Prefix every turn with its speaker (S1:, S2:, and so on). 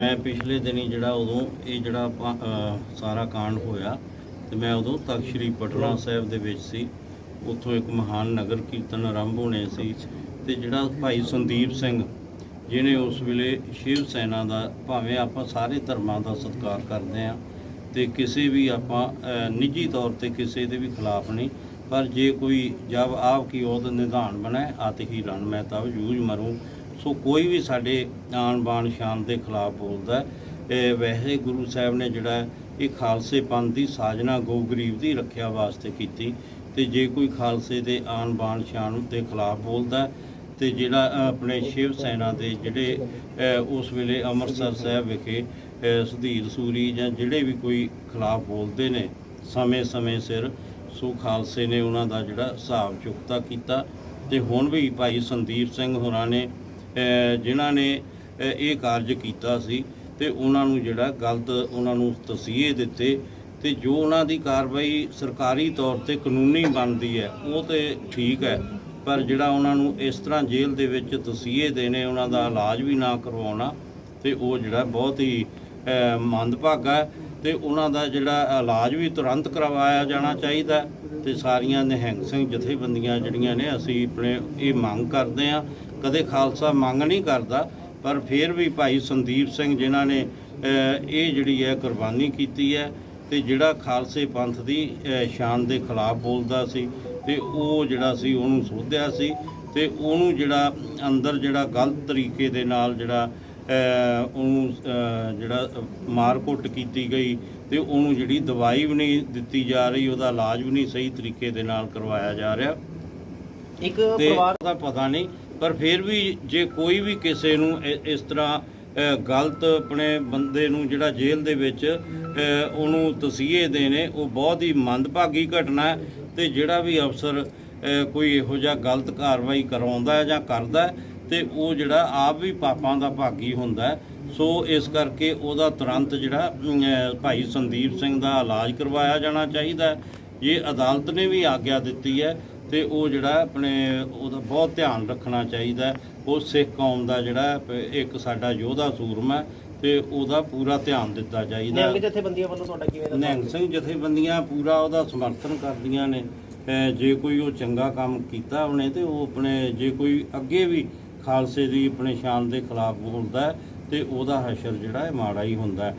S1: ਮੈਂ ਪਿਛਲੇ ਦਿਨੀ ਜਿਹੜਾ ਉਦੋਂ ਇਹ ਜਿਹੜਾ ਸਾਰਾ ਕਾਂਡ ਹੋਇਆ ਤੇ ਮੈਂ ਉਦੋਂ ਤਖਤ ਸ੍ਰੀ ਪਟਨਾ ਸਾਹਿਬ ਦੇ ਵਿੱਚ ਸੀ। ਉੱਥੋਂ ਇੱਕ ਮਹਾਨ ਨਗਰ ਕੀਰਤਨ ਆਰੰਭ ਹੋਣੇ ਸੀ ਤੇ ਜਿਹੜਾ ਭਾਈ ਸੰਦੀਪ ਸਿੰਘ ਜਿਨੇ ਉਸ ਵੇਲੇ ਸ਼ਿਵ ਸੈਨਾ ਦਾ, ਭਾਵੇਂ ਆਪਾਂ ਸਾਰੇ ਧਰਮਾਂ ਦਾ ਸਤਿਕਾਰ ਕਰਦੇ ਆ ਤੇ ਕਿਸੇ ਵੀ ਆਪਾਂ ਨਿੱਜੀ ਤੌਰ ਤੇ ਕਿਸੇ ਦੇ ਵੀ ਖਿਲਾਫ ਨਹੀਂ, ਪਰ ਜੇ ਕੋਈ ਜਬ ਆਪ ਕੀ ਉਹਦ ਨਿਧਾਨ ਬਣਾਏ, ਆਤ ਹੀ ਰਣ, ਮੈਂ ਤਬ ਜੂਝ ਮਰੂੰ। ਸੋ ਕੋਈ ਵੀ ਸਾਡੇ ਆਣ ਬਾਣ ਸ਼ਾਨ ਦੇ ਖਿਲਾਫ ਬੋਲਦਾ ਇਹ ਵੈਸੇ ਗੁਰੂ ਸਾਹਿਬ ਨੇ ਜਿਹੜਾ ਇਹ ਖਾਲਸੇ ਪੰਥ ਦੀ ਸਾਜਨਾ ਗੋ ਗਰੀਬ ਦੀ ਰੱਖਿਆ ਵਾਸਤੇ ਕੀਤੀ ਤੇ ਜੇ ਕੋਈ ਖਾਲਸੇ ਦੇ ਆਣ ਬਾਣ ਸ਼ਾਨ ਦੇ ਖਿਲਾਫ ਬੋਲਦਾ ਹੈ, ਤੇ ਜਿਹੜਾ ਆਪਣੇ ਸ਼ਿਵ ਸੈਨਾ ਦੇ ਜਿਹੜੇ ਉਸ ਵੇਲੇ ਅੰਮ੍ਰਿਤਸਰ ਸਾਹਿਬ ਵਿਖੇ ਸੁਧੀਰ ਸੂਰੀ ਜਾਂ ਜਿਹੜੇ ਵੀ ਕੋਈ ਖਿਲਾਫ ਬੋਲਦੇ ਨੇ ਸਮੇਂ-ਸਮੇਂ ਸਿਰ ਸੋ ਖਾਲਸੇ ਨੇ ਉਹਨਾਂ ਦਾ ਜਿਹੜਾ ਹਿਸਾਬ ਚੁਕਤਾ ਕੀਤਾ। ਤੇ ਹੁਣ ਵੀ ਭਾਈ ਸੰਦੀਪ ਸਿੰਘ ਹੋਰਾਂ ਨੇ ਜਿਨ੍ਹਾਂ ਨੇ ਇਹ ਕਾਰਜ ਕੀਤਾ ਸੀ ਤੇ ਉਹਨਾਂ ਨੂੰ ਜਿਹੜਾ ਗਲਤ ਉਹਨਾਂ ਨੂੰ ਤਸੀਹੇ ਦਿੱਤੇ ਤੇ ਜੋ ਉਹਨਾਂ ਦੀ ਕਾਰਵਾਈ ਸਰਕਾਰੀ ਤੌਰ ਤੇ ਕਾਨੂੰਨੀ ਬਣਦੀ ਹੈ, ਉਹ ਤੇ ਠੀਕ ਹੈ, ਪਰ ਜਿਹੜਾ ਉਹਨਾਂ ਨੂੰ ਇਸ ਤਰ੍ਹਾਂ ਜੇਲ੍ਹ ਦੇ ਵਿੱਚ ਤਸੀਹੇ ਦੇਣੇ, ਉਹਨਾਂ ਦਾ ਇਲਾਜ ਵੀ ਨਾ ਕਰਵਾਉਣਾ ਤੇ ਉਹ ਜਿਹੜਾ ਬਹੁਤ ਹੀ ਮੰਦਭਾਗਾ ਹੈ ਤੇ ਉਹਨਾਂ ਦਾ ਜਿਹੜਾ ਇਲਾਜ ਵੀ ਤੁਰੰਤ ਕਰਵਾਇਆ ਜਾਣਾ ਚਾਹੀਦਾ ਤੇ ਸਾਰੀਆਂ ਨਿਹੰਗ ਸਿੰਘ ਜਥੇਬੰਦੀਆਂ ਜਿਹੜੀਆਂ ਨੇ, ਅਸੀਂ ਆਪਣੇ ਇਹ ਮੰਗ ਕਰਦੇ ਆ ਕਦੇ ਖਾਲਸਾ ਮੰਗ ਨਹੀਂ ਕਰਦਾ, ਪਰ ਫਿਰ ਵੀ ਭਾਈ ਸੰਦੀਪ ਸਿੰਘ ਜਿਨ੍ਹਾਂ ਨੇ ਇਹ ਜਿਹੜੀ ਹੈ ਕੁਰਬਾਨੀ ਕੀਤੀ ਹੈ ਤੇ ਜਿਹੜਾ ਖਾਲਸੇ ਪੰਥ ਦੀ ਸ਼ਾਨ ਦੇ ਖਿਲਾਫ ਬੋਲਦਾ ਸੀ ਤੇ ਉਹ ਜਿਹੜਾ ਸੀ ਉਹਨੂੰ ਸੋਧਿਆ ਸੀ ਤੇ ਉਹਨੂੰ ਜਿਹੜਾ ਅੰਦਰ ਜਿਹੜਾ ਗਲਤ ਤਰੀਕੇ ਦੇ ਨਾਲ ਜਿਹੜਾ ਉਹਨੂੰ ਜਿਹੜਾ ਮਾਰਕੁੱਟ ਕੀਤੀ ਗਈ ਤੇ ਉਹਨੂੰ ਜਿਹੜੀ ਦਵਾਈ ਵੀ ਨਹੀਂ ਦਿੱਤੀ ਜਾ ਰਹੀ ਉਹਦਾ ਇਲਾਜ ਵੀ ਨਹੀਂ ਸਹੀ ਤਰੀਕੇ ਦੇ ਨਾਲ ਕਰਵਾਇਆ ਜਾ ਰਿਹਾ।
S2: ਇੱਕ ਪਰਿਵਾਰ
S1: ਦਾ ਪਤਾ ਨਹੀਂ ਪਰ ਫਿਰ ਵੀ ਜੇ ਕੋਈ ਵੀ ਕਿਸੇ ਨੂੰ ਇਸ ਤਰ੍ਹਾਂ ਗਲਤ ਆਪਣੇ ਬੰਦੇ ਨੂੰ ਜਿਹੜਾ ਜੇਲ੍ਹ ਦੇ ਵਿੱਚ ਉਹਨੂੰ ਤਸੀਹੇ ਦੇਣੇ ਉਹ ਬਹੁਤ ਹੀ ਮੰਦਭਾਗੀ ਘਟਨਾ ਹੈ ਤੇ ਜਿਹੜਾ ਵੀ ਅਫਸਰ ਕੋਈ ਇਹੋ ਜਿਹਾ ਗਲਤ ਕਾਰਵਾਈ ਕਰਾਉਂਦਾ ਹੈ ਜਾਂ ਕਰਦਾ ਹੈ ਤੇ ਉਹ ਜਿਹੜਾ ਆਪ ਵੀ ਪਾਪਾਂ ਦਾ ਭਾਗੀ ਹੁੰਦਾ ਸੋ ਇਸ ਕਰਕੇ ਉਹਦਾ ਤੁਰੰਤ ਜਿਹੜਾ ਭਾਈ ਸੰਦੀਪ ਸਿੰਘ ਦਾ ਇਲਾਜ ਕਰਵਾਇਆ ਜਾਣਾ ਚਾਹੀਦਾ ਇਹ ਅਦਾਲਤ ਨੇ ਵੀ ਆਗਿਆ ਦਿੱਤੀ ਹੈ ਤੇ ਉਹ ਜਿਹੜਾ ਆਪਣੇ ਉਹਦਾ ਬਹੁਤ ਧਿਆਨ ਰੱਖਣਾ ਚਾਹੀਦਾ। ਉਹ ਸਿੱਖ ਕੌਮ ਦਾ ਜਿਹੜਾ ਇੱਕ ਸਾਡਾ ਯੋਧਾ ਸੂਰਮਾ ਤੇ ਉਹਦਾ ਪੂਰਾ ਧਿਆਨ ਦਿੱਤਾ ਚਾਹੀਦਾ
S2: ਨਿਹੰਗ। ਜਥੇਬੰਦੀਆਂ ਵੱਲੋਂ ਤੁਹਾਡਾ ਕਿਵੇਂ ਦਾ
S1: ਨਿਹੰਗ ਸਿੰਘ ਜਥੇਬੰਦੀਆਂ ਪੂਰਾ ਉਹਦਾ ਸਮਰਥਨ ਕਰਦੀਆਂ ਨੇ ਜੇ ਕੋਈ ਉਹ ਚੰਗਾ ਕੰਮ ਕੀਤਾ ਉਹਨੇ ਤੇ ਉਹ ਆਪਣੇ ਜੇ ਕੋਈ ਅੱਗੇ ਵੀ ਖਾਲਸੇ ਦੀ ਆਪਣੇ ਸ਼ਾਨ ਦੇ ਖਿਲਾਫ ਬੋਲਦਾ ਹੈ ਤੇ ਉਹਦਾ ਹਸ਼ਰ ਜਿਹੜਾ ਹੈ ਮਾੜਾ ਹੀ ਹੁੰਦਾ